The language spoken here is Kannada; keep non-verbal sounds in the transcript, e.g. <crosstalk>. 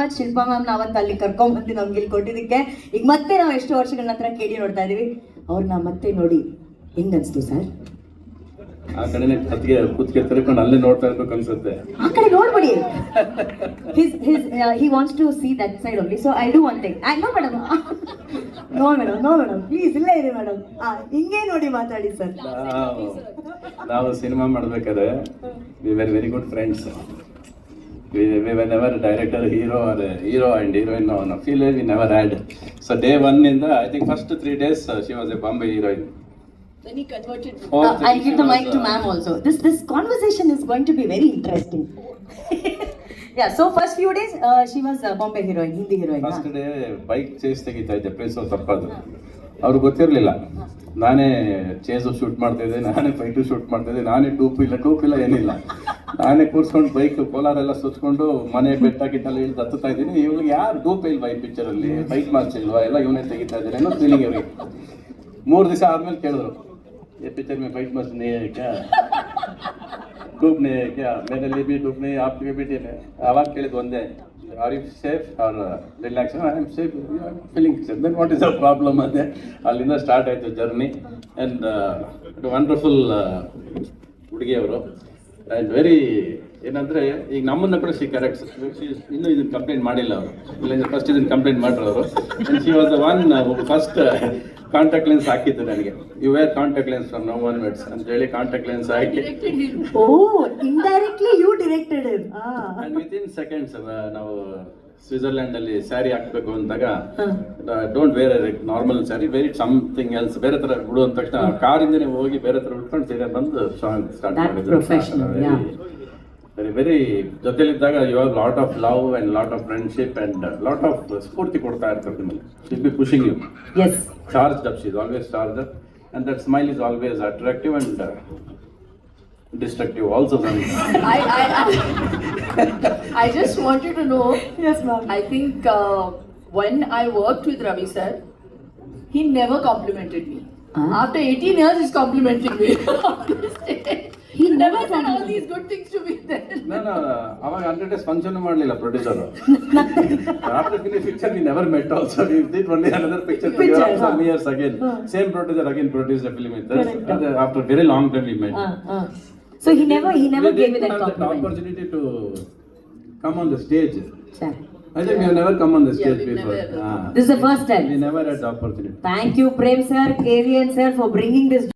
ಮಚ್ ಶಿಲ್ಪಾ ಮ್ಯಾಮ್ ನಾವು ಅಲ್ಲಿ ಕರ್ಕೊಂಡ್ ಬಂದು ನಮ್ಗೆ ಇಲ್ಲಿ ಕೊಟ್ಟಿದ್ದಕ್ಕೆ. ಈಗ ಮತ್ತೆ ನಾವು ಎಷ್ಟು ವರ್ಷಗಳ ನಂತರ ಕೇಳಿ ನೋಡ್ತಾ ಇದೀವಿ ಅವ್ರನ್ನ ಮತ್ತೆ ನೋಡಿ. ಹೆಂಗ್ ಅನ್ಸ್ತು ಸರ್? ಆ ಕಡೆನೆ ಕತ್ತಿಗೆ ತಿರ್ಕೊಂಡು ಅಲ್ಲೇ ನೋಡ್ತಾ ಇರ್ಬೇಕು ಅನ್ಸುತ್ತೆ. ಆ ಕಡೆ ನೋಡ್ಬಿಡಿ. His his he wants to see that side only so I do one thing I no madam no madam no madam please ಇಲ್ಲೇ ಇರಿ ಮೇಡಮ್ ಹಿಂಗೆ ನೋಡಿ ಮಾತಾಡಿ ಸರ್. ನಾವು ನಾವು ಸಿನಿಮಾ ಮಾಡ್ಬೇಕಾದ್ರೆ we very very good friends we hero and heroine no no feel we never had so day one in the i think first three days uh, she was a bombay heroine Then he converted. Uh, I'll give the mic to ma'am also. This this conversation is going to be very interesting. yeah. So first few days, uh, she was a Bombay heroine, Hindi heroine. First? Day bike chase ತೆಗಿತಾ ಇದ್ದೆ ಪ್ಲೇಸ್ ತಪ್ಪದು ಅವ್ರಿಗೆ ಗೊತ್ತಿರಲಿಲ್ಲ ನಾನೇ ಚೇಸು ಶೂಟ್ ಮಾಡ್ತಿದ್ದೆ ನಾನೇ ಫೈಟು ಶೂಟ್ ಮಾಡ್ತಿದ್ದೆ ನಾನೇ ಟೂಪ್ ಇಲ್ಲ ಟೂಪ್ ಇಲ್ಲ ಏನಿಲ್ಲ ನಾನೇ ಕೂರ್ಸ್ಕೊಂಡು ಬೈಕ್ ಕೋಲಾರೆಲ್ಲ ಸುತ್ಕೊಂಡು ಮನೆ ಬೆಟ್ಟ ಗಿಟ್ಟಲ್ಲಿ ಇಳಿದು ಹತ್ತುತ್ತಾ ಇದ್ದೀನಿ ಇವಾಗ ಯಾರು ಡೂಪ್ ಇಲ್ವಾ ಈ ಪಿಕ್ಚರಲ್ಲಿ ಬೈಕ್ ಮಾರ್ಚ್ ಇಲ್ವಾ ಎಲ್ಲ ಇವನೇ ತೆಗಿತಾ ಇದ್ದಾರೆ ಅನ್ನೋ ಫೀಲಿಂಗ್ ಅವ್ರಿಗೆ ಮೂರು ದಿವಸ ಆದ್ಮೇಲೆ ಕೇಳಿದ್ರು ಈ ಪಿಕ್ಚರ್ में फाइट मस्त नहीं है क्या डूब नहीं है क्या मेरे लिए भी डूब नहीं आपके भी नहीं है आवाज ಕೇಳಿದ್ ಒಂದೇ are you safe are relax I am safe feeling safe then what is the problem ಅಂದೆ ಅಲ್ಲಿಂದ ಸ್ಟಾರ್ಟ್ ಆಯಿತು ಜರ್ನಿ ಆ್ಯಂಡ್ ವಂಡರ್ಫುಲ್ ಹುಡುಗಿ ಅವರು ಆ್ಯಂಡ್ ವೆರಿ ಏನಂದ್ರೆ ಈಗ ನಮ್ಮನ್ನ ಕೂಡ ಸಿ ಕರೆಕ್ಟ್ ಇನ್ನೂ ಇದನ್ನ ಕಂಪ್ಲೇಂಟ್ ಮಾಡಿಲ್ಲ ಅವರು. ಇಲ್ಲ ಫಸ್ಟ್ ಇದನ್ನ ಕಂಪ್ಲೇಂಟ್ ಮಾಡ್ರು ಅವರು. She was the one first contact lens ಹಾಕಿದ್ದು ನನಗೆ. You wear contact lens from no one meets ಅಂತ ಹೇಳಿ ಕಾಂಟ್ಯಾಕ್ಟ್ ಲೆನ್ಸ್ ಹಾಕಿ. ಓ indirectly you directed. And with in seconds ನಾವು ಸ್ವಿಟ್ಜರ್ಲ್ಯಾಂಡ್ ಅಲ್ಲಿ ಸ್ಯಾರಿ ಹಾಕ್ಬೇಕು ಅಂದಾಗ don't wear normal sari very something else ಬೇರೆ ತರ ಬಿಡು ಅಂದ ತಕ್ಷಣ ಕಾರಿಂದನೇ ಹೋಗಿ ಬೇರೆ ತರ ಉಟ್ಕೊಂಡು ಸೀರೆ ಬಂದು ಸಾಂಗ್ ಸ್ಟಾರ್ಟ್ ಮಾಡಿದ್ರು. ವೆರಿ ವೆರಿ ಜೊತೆಲಿದ್ದಾಗ ಇವಾಗ lot of love and lot of friendship and lot of ಸ್ಫೂರ್ತಿ ಕೊಡ್ತಾ ಇರ್ತಾರೆ ನಿಮಗೆ she'll be pushing you charge always charged up, and that smile is always attractive and uh, destructive also. sometimes. <laughs> I, I, I, I just want you to know, Yes, ma'am. I think uh, when I worked with Ravi sir, he never complimented me. Huh? After 18 years, he's complimenting me. <laughs> he never said all these good things to me then. No, no, ಅವಾಗ ಹಂಡ್ರೆಡ್ ಡೇಸ್ ಫಂಕ್ಷನ್ ಮಾಡಲಿಲ್ಲ producer <laughs> after finish picture we never met also we did only another picture Picture, some huh. Years again Huh. Same producer again produce the film is Correct. After very long time we met Uh, uh. So he never he never gave me that compliment. opportunity to come on the stage. Sir. I think we have never come on the stage we before. never. Ah. This is the first time. We never had the opportunity. Thank you, Prem sir, KVN sir, for bringing this